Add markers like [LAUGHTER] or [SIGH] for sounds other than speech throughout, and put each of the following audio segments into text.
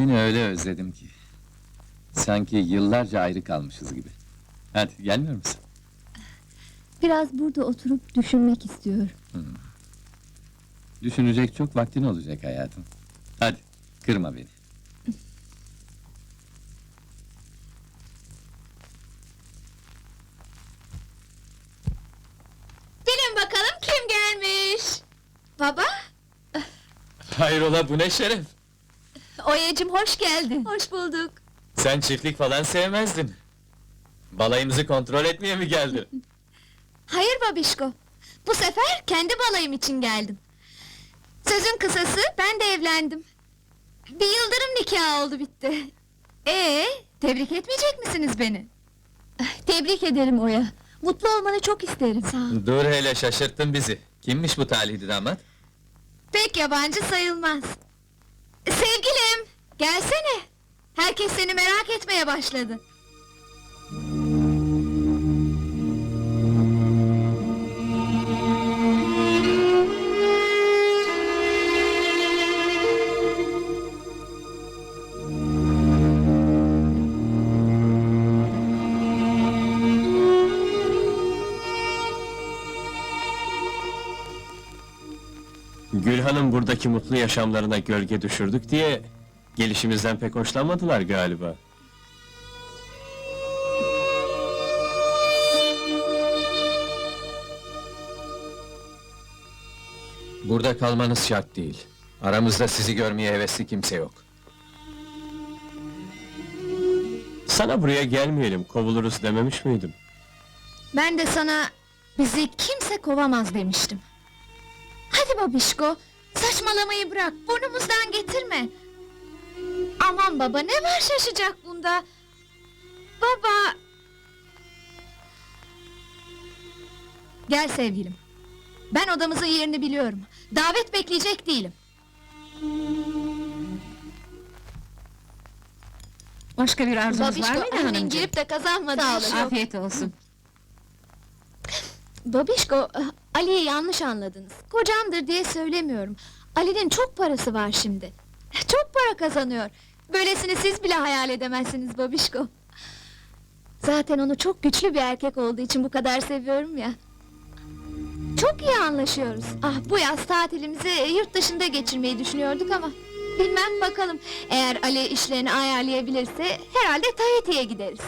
Seni öyle özledim ki. Sanki yıllarca ayrı kalmışız gibi. Hadi gelmiyor musun? Biraz burada oturup düşünmek istiyorum. Düşünecek çok vaktin olacak hayatım. Hadi kırma beni. [LAUGHS] Bilin bakalım kim gelmiş? Baba? Hayrola bu ne şeref? Oya'cım hoş geldin. Hoş bulduk. Sen çiftlik falan sevmezdin. Balayımızı kontrol etmeye mi geldin? [LAUGHS] Hayır babişko. Bu sefer kendi balayım için geldim. Sözün kısası ben de evlendim. Bir yıldırım nikahı oldu bitti. Ee, tebrik etmeyecek misiniz beni? [LAUGHS] Tebrik ederim Oya. Mutlu olmanı çok isterim. Sağ ol. Dur hele şaşırttın bizi. Kimmiş bu talihli damat? Pek yabancı sayılmaz. Sevgilim, gelsene. Herkes seni merak etmeye başladı. Buradaki mutlu yaşamlarına gölge düşürdük diye... ...gelişimizden pek hoşlanmadılar galiba. Burada kalmanız şart değil. Aramızda sizi görmeye hevesli kimse yok. Sana buraya gelmeyelim, kovuluruz dememiş miydim? Ben de sana bizi kimse kovamaz demiştim. Hadi babişko, saçmalamayı bırak, burnumuzdan getirme. Aman baba, ne var şaşacak bunda? Baba... Gel sevgilim. Ben odamızın yerini biliyorum. Davet bekleyecek değilim. Başka bir arzunuz var Babişko, mıydı annen hanımcığım? girip de kazanmadı. Sağ Afiyet olsun. Babişko, Ali'yi yanlış anladınız. Kocamdır diye söylemiyorum. Ali'nin çok parası var şimdi. Çok para kazanıyor. Böylesini siz bile hayal edemezsiniz Babişko. Zaten onu çok güçlü bir erkek olduğu için bu kadar seviyorum ya. Çok iyi anlaşıyoruz. Ah bu yaz tatilimizi yurt dışında geçirmeyi düşünüyorduk ama... Bilmem bakalım. Eğer Ali işlerini ayarlayabilirse herhalde Tahiti'ye gideriz.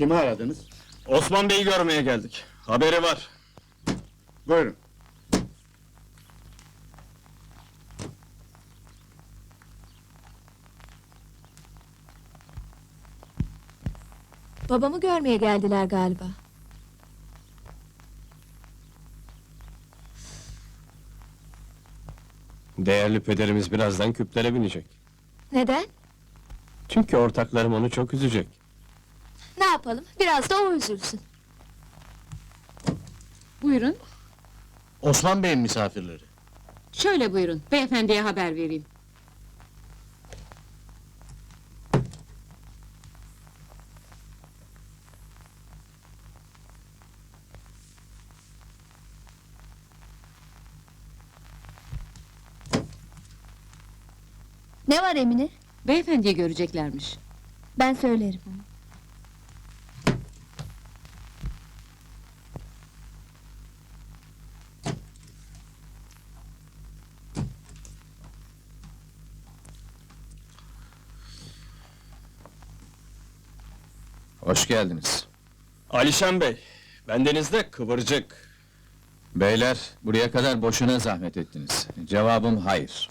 Kimi aradınız? Osman Bey'i görmeye geldik. Haberi var. Buyurun. Babamı görmeye geldiler galiba. Değerli pederimiz birazdan küplere binecek. Neden? Çünkü ortaklarım onu çok üzecek. Ne yapalım? Biraz da o üzülsün. Buyurun. Osman Bey'in misafirleri. Şöyle buyurun. Beyefendiye haber vereyim. Ne var Emine? Beyefendiyi göreceklermiş. Ben söylerim. Hoş geldiniz. Alişan Bey, bendenizde kıvırcık. Beyler, buraya kadar boşuna zahmet ettiniz. Cevabım hayır.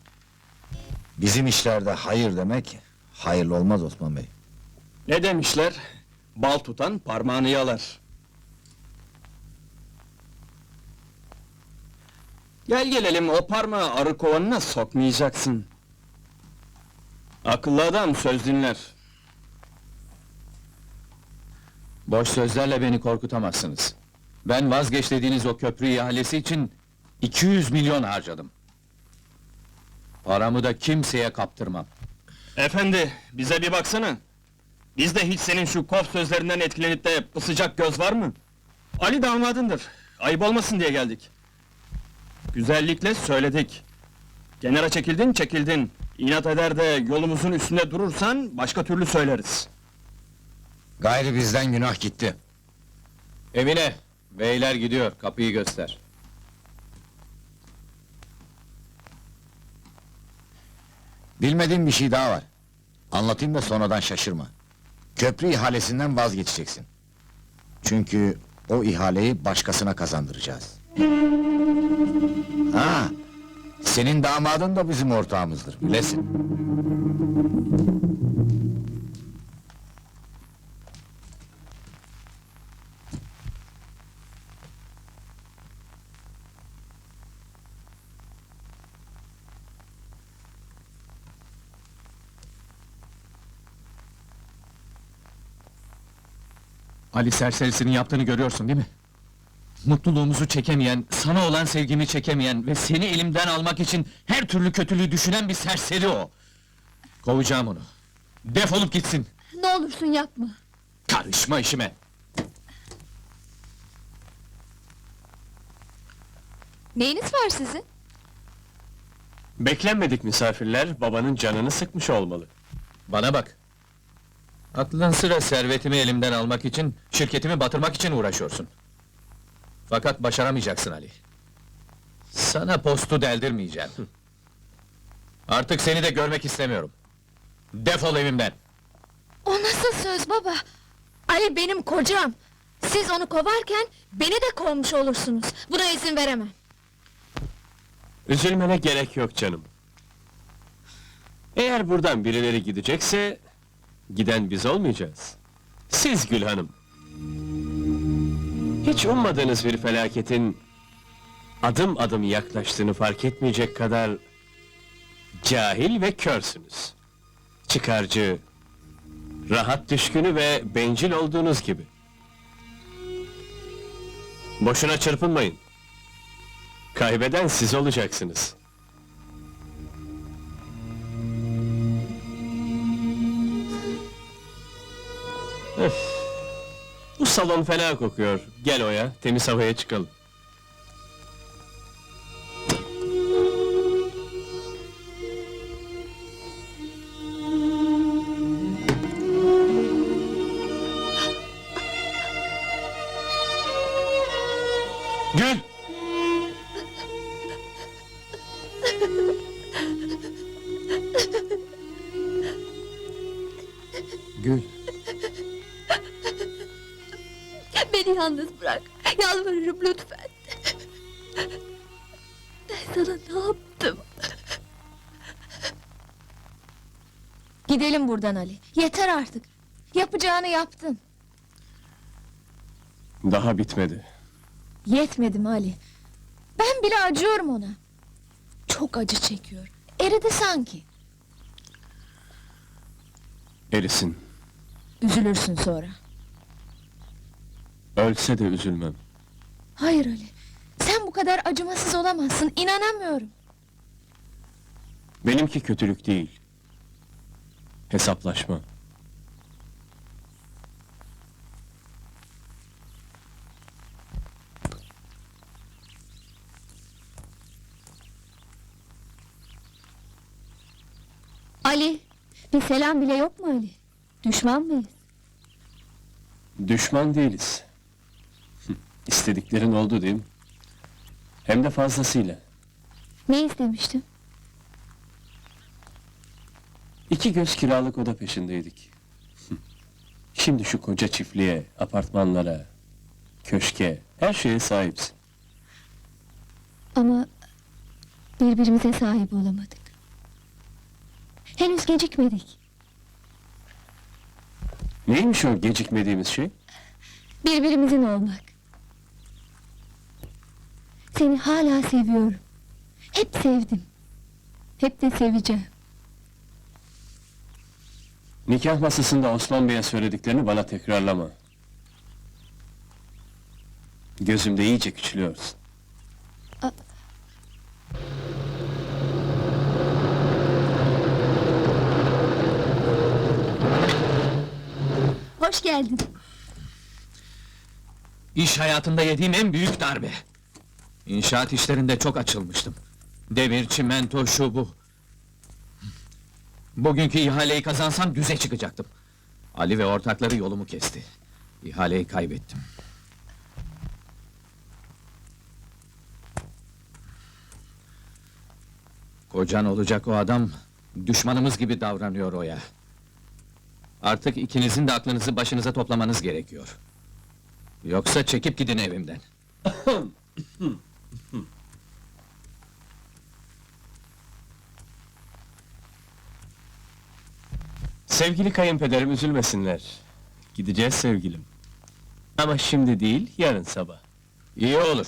Bizim işlerde hayır demek hayırlı olmaz Osman Bey. Ne demişler? Bal tutan parmağını yalar. Gel gelelim o parmağı arı kovanına sokmayacaksın. Akıllı adam söz dinler. Boş sözlerle beni korkutamazsınız. Ben vazgeç dediğiniz o köprü ihalesi için 200 milyon harcadım. Paramı da kimseye kaptırmam. Efendi, bize bir baksana. Bizde hiç senin şu kof sözlerinden etkilenip de sıcak göz var mı? Ali damadındır. Ayıp olmasın diye geldik. Güzellikle söyledik. Kenara çekildin, çekildin. İnat eder de yolumuzun üstünde durursan başka türlü söyleriz. Gayrı bizden günah gitti. Evine. Beyler gidiyor, kapıyı göster. Bilmediğim bir şey daha var. Anlatayım da sonradan şaşırma. Köprü ihalesinden vazgeçeceksin. Çünkü o ihaleyi başkasına kazandıracağız. Ha, senin damadın da bizim ortağımızdır, bilesin. Ali serserisinin yaptığını görüyorsun değil mi? Mutluluğumuzu çekemeyen, sana olan sevgimi çekemeyen ve seni elimden almak için her türlü kötülüğü düşünen bir serseri o. Kovacağım onu. Defolup gitsin. Ne olursun yapma. Karışma işime. Neyiniz var sizin? Beklenmedik misafirler babanın canını sıkmış olmalı. Bana bak. Aklın sıra servetimi elimden almak için, şirketimi batırmak için uğraşıyorsun. Fakat başaramayacaksın Ali. Sana postu deldirmeyeceğim. Artık seni de görmek istemiyorum. Defol evimden. O nasıl söz baba? Ali benim kocam. Siz onu kovarken beni de kovmuş olursunuz. Buna izin veremem. Üzülmene gerek yok canım. Eğer buradan birileri gidecekse, giden biz olmayacağız. Siz Gül Hanım. Hiç ummadığınız bir felaketin adım adım yaklaştığını fark etmeyecek kadar cahil ve körsünüz. Çıkarcı, rahat düşkünü ve bencil olduğunuz gibi. Boşuna çırpınmayın. Kaybeden siz olacaksınız. Bu salon fena kokuyor. Gel Oya, temiz havaya çıkalım. Gül, yalnız bırak. Yalvarırım lütfen. Ben sana ne yaptım? Gidelim buradan Ali. Yeter artık. Yapacağını yaptın. Daha bitmedi. Yetmedi mi Ali? Ben bile acıyorum ona. Çok acı çekiyor. Eridi sanki. Erisin. Üzülürsün sonra. Ölse de üzülmem. Hayır Ali. Sen bu kadar acımasız olamazsın. İnanamıyorum. Benimki kötülük değil. Hesaplaşma. Ali, bir selam bile yok mu Ali? Düşman mıyız? Düşman değiliz. İstediklerin oldu değil mi? Hem de fazlasıyla. Ne istemiştim? İki göz kiralık oda peşindeydik. [LAUGHS] Şimdi şu koca çiftliğe, apartmanlara, köşke, her şeye sahipsin. Ama birbirimize sahip olamadık. Henüz gecikmedik. Neymiş o gecikmediğimiz şey? Birbirimizin olmak. Seni hala seviyorum. Hep sevdim. Hep de seveceğim. Nikah masasında Osman Bey'e söylediklerini bana tekrarlama. Gözümde iyice küçülüyorsun. Hoş geldin. İş hayatında yediğim en büyük darbe. İnşaat işlerinde çok açılmıştım. Demir, çimento, şu bu. Bugünkü ihaleyi kazansam düze çıkacaktım. Ali ve ortakları yolumu kesti. İhaleyi kaybettim. Kocan olacak o adam, düşmanımız gibi davranıyor Oya. Artık ikinizin de aklınızı başınıza toplamanız gerekiyor. Yoksa çekip gidin evimden. [COUGHS] Sevgili kayınpederim üzülmesinler. Gideceğiz sevgilim. Ama şimdi değil, yarın sabah. İyi olur.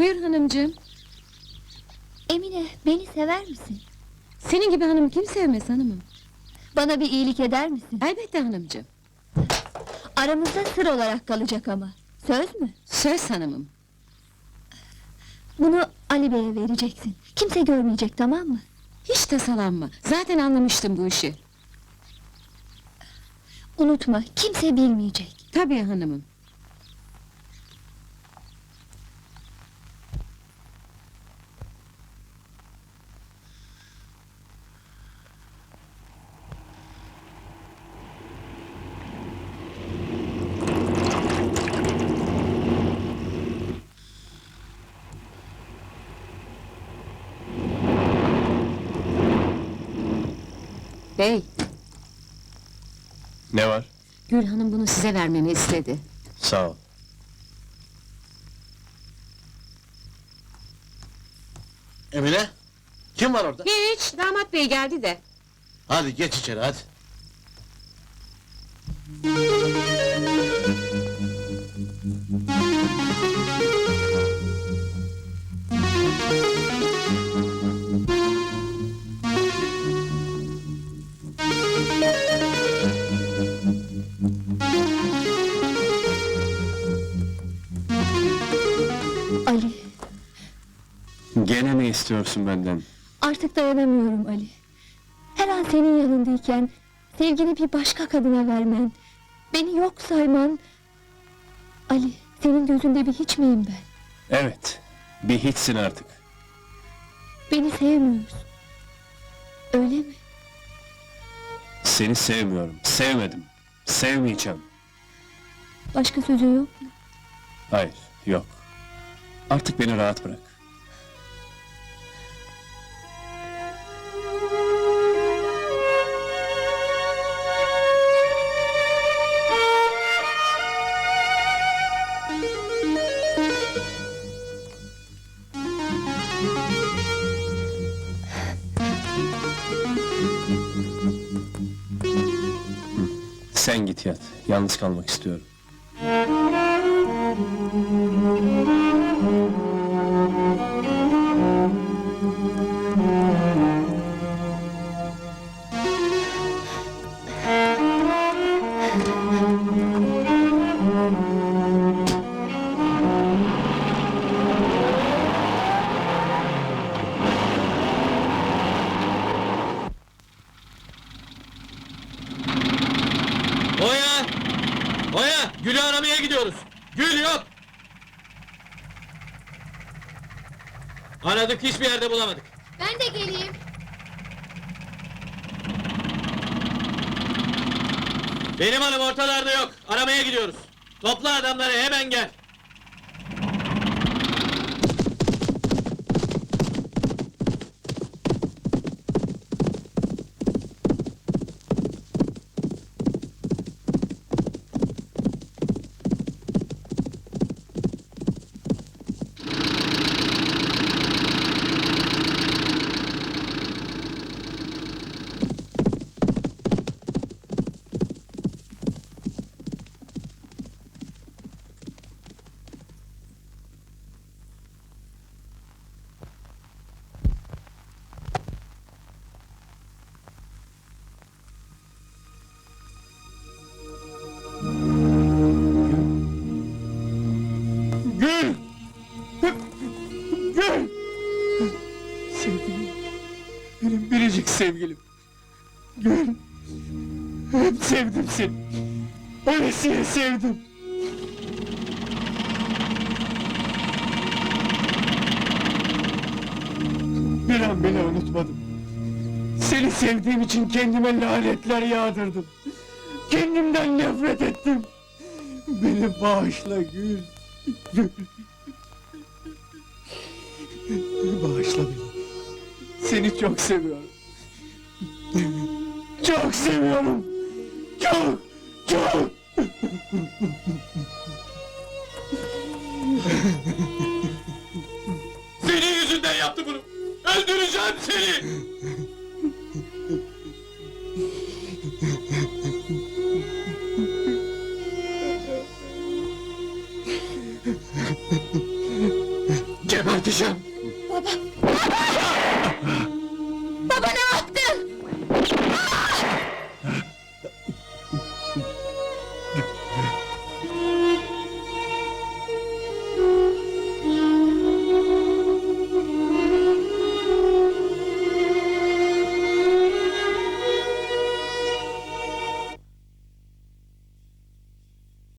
Buyur hanımcığım. Emine, beni sever misin? Senin gibi hanım kim sevmez hanımım? Bana bir iyilik eder misin? Elbette hanımcığım. Aramızda sır olarak kalacak ama. Söz mü? Söz hanımım. Bunu Ali Bey'e vereceksin. Kimse görmeyecek, tamam mı? Hiç tasalanma. Zaten anlamıştım bu işi. Unutma, kimse bilmeyecek. Tabii hanımım. Bey, Ne var? Gül Hanım bunu size vermemi istedi. Sağ ol. Emine, kim var orada? Hiç, damat bey geldi de. Hadi geç içeri hadi. İstiyorsun benden? artık dayanamıyorum Ali. Her an senin yanındayken, sevgini bir başka kadına vermen, beni yok sayman... Ali, senin gözünde bir hiç miyim ben? Evet, bir hiçsin artık. Beni sevmiyorsun. Öyle mi? Seni sevmiyorum, sevmedim. Sevmeyeceğim. Başka sözün yok mu? Hayır, yok. Artık beni rahat bırak. Sen git yat, yalnız kalmak istiyorum. Gül'ü aramaya gidiyoruz. Gül yok! Aradık hiçbir yerde bulamadık. Ben de geleyim. Benim hanım ortalarda yok. Aramaya gidiyoruz. Topla adamları hemen gel. Sevgilim. Hep sevdim seni. Öylesine sevdim. Bir an bile unutmadım. Seni sevdiğim için kendime lanetler yağdırdım. Kendimden nefret ettim. Beni bağışla. Gül. Bağışla beni. Seni çok seviyorum. Çok seviyorum. Çok, çok. Senin yüzünden yaptı bunu. Öldüreceğim seni. Geberteceğim.